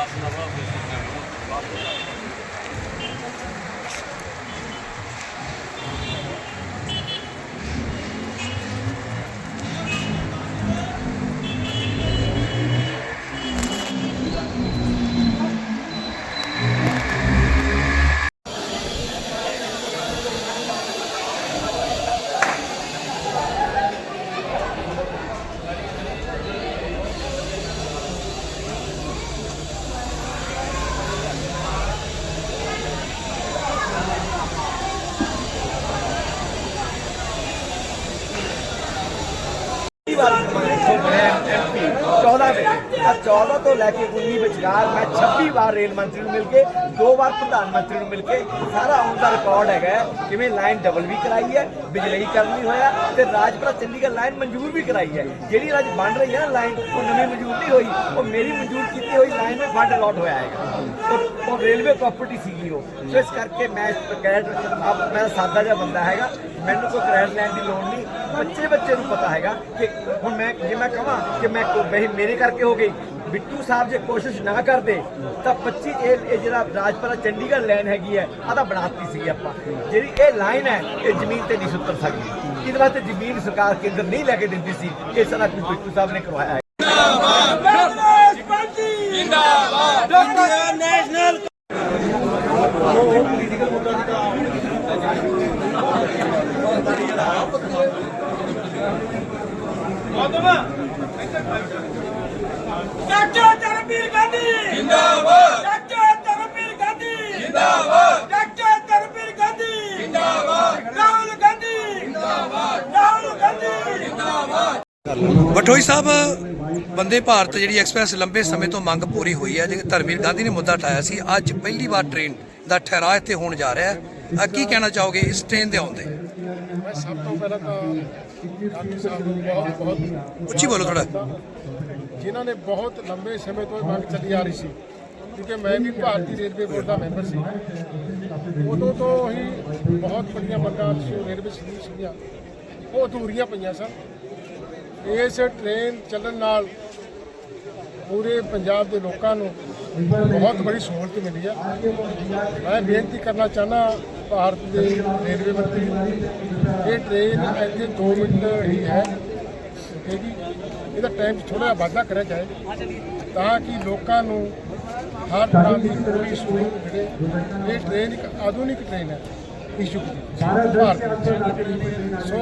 ਵਾਸਨਾ ਵਾ ਵਾਰ ਐਮਪੀ 14 ਵਿੱਚ 14 ਤੋਂ ਲੈ ਕੇ 19 ਵਿਚਕਾਰ ਮੈਂ 26 ਵਾਰ ਰੇਲ ਮੰਤਰੀ ਨੂੰ ਮਿਲ ਕੇ, ਦੋ ਵਾਰ ਪ੍ਰਧਾਨ ਮੰਤਰੀ ਨੂੰ ਮਿਲ ਕੇ ਸਾਰਾ ਹੁਣ ਦਾ ਰਿਕਾਰਡ ਹੈਗਾ ਕਿਵੇਂ ਲਾਈਨ ਡਬਲ ਵੀ ਕਰਾਈ ਹੈ ਬਿਜਲੀਕਰਨ ਵੀ ਹੋਇਆ ਤੇ ਰਾਜਪੁਰਾ ਚੰਡੀਗੜ੍ਹ ਲਾਈਨ ਮਨਜ਼ੂਰ ਵੀ ਕਰਾਈ ਹੈ। ਜਿਹੜੀ ਅੱਜ ਬਣ ਰਹੀ ਹੈ ਨਾ ਲਾਈਨ, ਉਹ ਨਵੀਂ ਮਨਜ਼ੂਰ ਨਹੀਂ ਹੋਈ, ਉਹ ਮੇਰੀ ਮਨਜ਼ੂਰ ਕੀਤੀ ਹੋਈ ਲਾਈਨ ਵਿੱਚ ਫੰਡ ਅਲਾਟ ਹੋਇਆ ਹੈਗਾ। ਉਹ- ਰੇਲਵੇ ਪ੍ਰਾਪਰਟੀ ਸੀਗੀ ਉਹ। ਸੋ ਇਸ ਕਰਕੇ ਮੈਂ ਕ੍ਰੈਡਿਟ ਆਪ, ਮੈਂ ਸਾਦਾ ਜਿਹਾ ਬੰਦਾ ਹੈਗਾ, ਮੈਨੂੰ ਕੋਈ ਕ੍ਰੈਡਿਟ ਲੈਣ ਦੀ ਲੋੜ ਨਹੀਂ। ਬੱਚੇ ਬੱਚੇ ਨੂੰ ਪਤਾ ਹੈਗਾ ਕਿ ਹੁਣ ਮੈਂ ਜੇ ਮੈਂ ਕਹਾਂ ਕਿ ਮੈਂ ਮੇਰੇ ਕਰਕੇ ਹੋ ਗਈ ਬਿੱਟੂ ਸਾਹਿਬ ਜੇ ਕੋਸ਼ਿਸ਼ ਨਾ ਕਰਦੇ ਤਾਂ 25 ਇਹ ਜਿਹੜਾ ਰਾਜਪੁਰਾ ਚੰਡੀਗੜ੍ਹ ਲਾਈਨ ਹੈਗੀ ਹੈ ਆ ਤਾਂ ਬਣਾਤੀ ਸੀ ਆਪਾਂ। ਜਿਹੜੀ ਇਹ ਲਾਈਨ ਹੈ ਇਹ ਜ਼ਮੀਨ ਤੇ ਨਹੀਂ ਸੁੱਤਰ ਸਕਦੀ। ਇਹਦੇ ਵਾਸਤੇ ਜ਼ਮੀਨ ਸਰਕਾਰ ਕੇਂਦਰ ਨਹੀਂ ਲੈ ਕੇ ਦਿੰਦੀ ਸੀ ਇਹ ਸਾਰਾ ਕੁਝ ਬਿੱਟੂ ਸਾਹਿਬ ਨੇ ਕਰਵਾਇਆ ਹੈ। ਡਾਕਟਰ ਧਰਮਵੀਰ ਗਾਂਧੀ। ਜਿੰਦਾਬਾਦ। ਡਾਕਟਰ ਧਰਮਵੀਰ ਗਾਂਧੀ। ਜਿੰਦਾਬਾਦ। ਡਾਕਟਰ ਧਰਮਵੀਰ ਗਾਂਧੀ। ਜਿੰਦਾਬਾਦ। ਰਾਹੁਲ ਗਾਂਧੀ। ਜਿੰਦਾਬਾਦ। ਰਾਹੁਲ ਗਾਂਧੀ। ਜਿੰਦਾਬਾਦ। ਬਟੋਈ ਸਾਹਿਬ ਵੰਦੇ ਭਾਰਤ ਜਿਹੜੀ ਐਕਸਪ੍ਰੈਸ ਲੰਬੇ ਸਮੇਂ ਤੋਂ ਮੰਗ ਪੂਰੀ ਹੋਈ ਹੈ ਜਿਵੇਂ ਧਰਮਵੀਰ ਗਾਂਧੀ ਨੇ ਮੁੱਦਾ ਉਠਾਇਆ ਸੀ ਅੱਜ ਪਹਿਲੀ ਵਾਰ ਟ੍ਰੇਨ ਦਾ ਠਹਿਰਾਅ ਇੱਥੇ ਹੋਣ ਜਾ ਰਿਹਾ ਹੈ। ਅਹ ਕੀ ਕਹਿਣਾ ਚਾਹੋਗੇ ਇਸ ਟ੍ਰੇਨ ਦੇ ਆਉਣ ਤੇ? ਮੈਂ ਸਭ ਤੋਂ ਪਹਿਲਾਂ ਤਾਂ ਗਾਂਧੀ ਸਾਹਿਬ ਨੂੰ ਬਹੁਤ ਬਹੁਤ ਉੱਚੀ ਬੋਲੋ ਥੋੜਾ ਜਿਨ੍ਹਾਂ ਨੇ ਬਹੁਤ ਲੰਬੇ ਸਮੇਂ ਤੋਂ ਇਹ ਮੰਗ ਚੱਲੀ ਆ ਰਹੀ ਸੀ ਕਿਉਂਕਿ ਮੈਂ ਵੀ ਭਾਰਤੀ ਰੇਲਵੇ ਬੋਰਡ ਦਾ ਮੈਂਬਰ ਸੀ। ਉਦੋਂ ਤੋਂ ਹੀ ਬਹੁਤ ਵੱਡੀਆਂ ਮੰਗਾਂ ਸੀ ਰੇਲਵੇ ਸੀਗੀਆਂ। ਉਹ ਅਧੂਰੀਆਂ ਪਈਆਂ ਸਨ। ਇਸ ਟ੍ਰੇਨ ਚੱਲਣ ਨਾਲ ਪੂਰੇ ਪੰਜਾਬ ਦੇ ਲੋਕਾਂ ਨੂੰ ਬਹੁਤ ਬੜੀ ਸਹੂਲਤ ਮਿਲੀ ਹੈ ਮੈਂ ਬੇਨਤੀ ਕਰਨਾ ਚਾਹਨਾ ਭਾਰਤ ਦੇ ਰੇਲਵੇ ਮੰਤਰੀ ਇਹ ਟ੍ਰੇਨ ਇੱਥੇ 2 ਮਿੰਟ ਹੀ ਹੈ। ਰੁਕੇਗੀ ਇਹਦਾ ਟਾਈਮ ਥੋੜਾ ਜਿਹਾ ਵਾਧਾ ਕਰਿਆ ਜਾਏ, ਤਾਂ ਕਿ ਲੋਕਾਂ ਨੂੰ ਹਰ ਤਰ੍ਹਾਂ ਦੀ ਕੋਈ ਸਹੂਲਤ ਮਿਲੇ ਇਹ ਟ੍ਰੇਨ ਇੱਕ ਆਧੁਨਿਕ ਟ੍ਰੇਨ ਹੈ। ਇਸ਼ੂ ਭਾਰਤ ਸੋ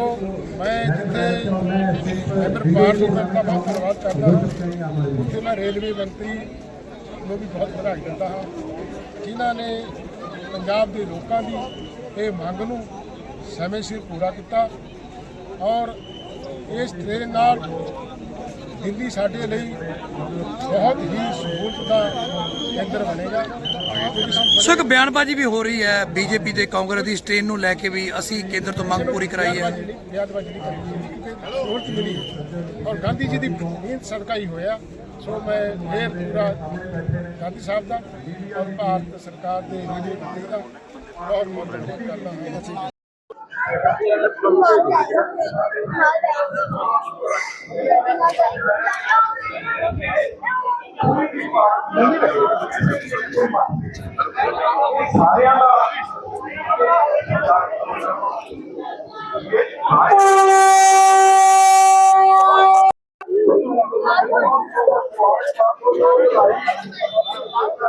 ਮੈਂ ਜਿੱਥੇ ਮੈਂਬਰ ਪਾਰਲੀਮੈਂਟ ਦਾ ਬਹੁਤ ਧੰਨਵਾਦ ਕਰਦਾ ਹਾਂ। ਉੱਥੇ ਮੈਂ ਰੇਲਵੇ ਮੰਤਰੀ ਨੂੰ ਵੀ ਬਹੁਤ ਵਧਾਈ ਦਿੰਦਾ ਹਾਂ। ਜਿਨ੍ਹਾਂ ਨੇ ਪੰਜਾਬ ਦੇ ਲੋਕਾਂ ਦੀ ਇਹ ਮੰਗ ਨੂੰ ਸਮੇਂ ਸਿਰ ਪੂਰਾ ਕੀਤਾ ਔਰ ਇਸ ਟ੍ਰੇਨ ਨਾਲ ਦਿੱਲੀ ਸਾਡੇ ਲਈ ਬਹੁਤ ਹੀ ਸਹੂਲਤ ਦਾ ਕੇਂਦਰ ਬਣੇਗਾ। ਕਿਉਂਕਿ ਸਭ ਸੋ ਇੱਕ ਬਿਆਨਬਾਜ਼ੀ ਵੀ ਹੋ ਰਹੀ ਹੈ ਬੀਜੇਪੀ ਤੇ ਕਾਂਗਰਸ ਦੀ ਇਸ ਟ੍ਰੇਨ ਨੂੰ ਲੈ ਕੇ ਵੀ ਅਸੀਂ ਕੇਂਦਰ ਤੋਂ ਮੰਗ ਪੂਰੀ ਕਰਾਈ ਹੈ। ਨਹੀਂ ਕਰੀ ਮਿਲੀ। ਔਰ ਗਾਂਧੀ ਜੀ ਦੀ ਮਿਹਨਤ ਸਦਕਾ ਹੀ ਹੋਇਆ ਸੋ ਮੈਂ ਫੇਰ ਪੂਰਾ ਗਾਂਧੀ ਸਾਹਿਬ ਦਾ ਔਰ ਭਾਰਤ ਸਰਕਾਰ ਦੇ ਮੰਤਰੀ ਦਾ ਬਹੁਤ ਬਹੁਤ ਧੰਨਵਾਦ ਕਰਦਾ ਹਾਂ। ਸਾਰਿਆਂ ਦਾ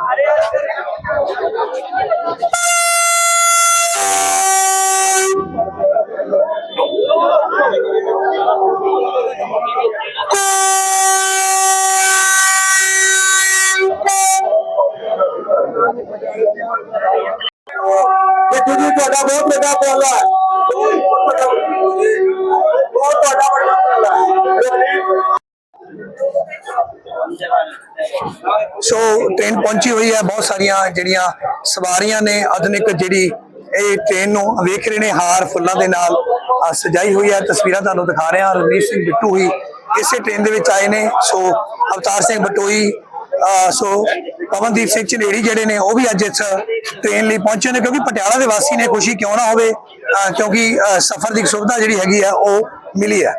ਅਰੇ ਬਿੱਟੂ ਜੀ, ਤੁਹਾਡਾ ਬਹੁਤ ਵੱਡਾ ਉਪਰਾਲਾ ਹੈ। ਬਹੁਤ ਤੁਹਾਡਾ ਵੱਡਾ ਉਪਰਾਲਾ ਸੋ ਟ੍ਰੇਨ ਪਹੁੰਚੀ ਹੋਈ ਹੈ, ਬਹੁਤ ਸਾਰੀਆਂ ਜਿਹੜੀਆਂ ਸਵਾਰੀਆਂ ਨੇ, ਆਧੁਨਿਕ ਜਿਹੜੀ ਇਹ ਟ੍ਰੇਨ ਨੂੰ ਵੇਖ ਰਹੇ ਨੇ, ਹਾਰ ਫੁੱਲਾਂ ਦੇ ਨਾਲ ਸਜਾਈ ਹੋਈ ਹੈ। ਤਸਵੀਰਾਂ ਤੁਹਾਨੂੰ ਦਿਖਾ ਰਹੇ ਹਾਂ। ਰਣਜੀਤ ਸਿੰਘ ਬਿੱਟੂ ਹੀ ਇਸੇ ਟ੍ਰੇਨ ਦੇ ਵਿੱਚ ਆਏ ਨੇ। ਸੋ ਅਵਤਾਰ ਸਿੰਘ ਬਟੋਈ ਸੋ ਪਵਨਦੀਪ ਸਿੰਘ ਚਨੇੜੀ ਜਿਹੜੇ ਨੇ, ਉਹ ਵੀ ਅੱਜ ਇਸ ਟ੍ਰੇਨ ਲਈ ਪਹੁੰਚੇ ਨੇ, ਕਿਉਂਕਿ ਪਟਿਆਲਾ ਦੇ ਵਾਸੀ ਨੇ ਖੁਸ਼ੀ ਕਿਉਂ ਨਾ ਹੋਵੇ, ਅਹ, ਕਿਉਂਕਿ, ਅਹ, ਸਫ਼ਰ ਦੀ ਸੁਵਿਧਾ ਜਿਹੜੀ ਹੈਗੀ ਆ, ਉਹ ਮਿਲੀ ਹੈ।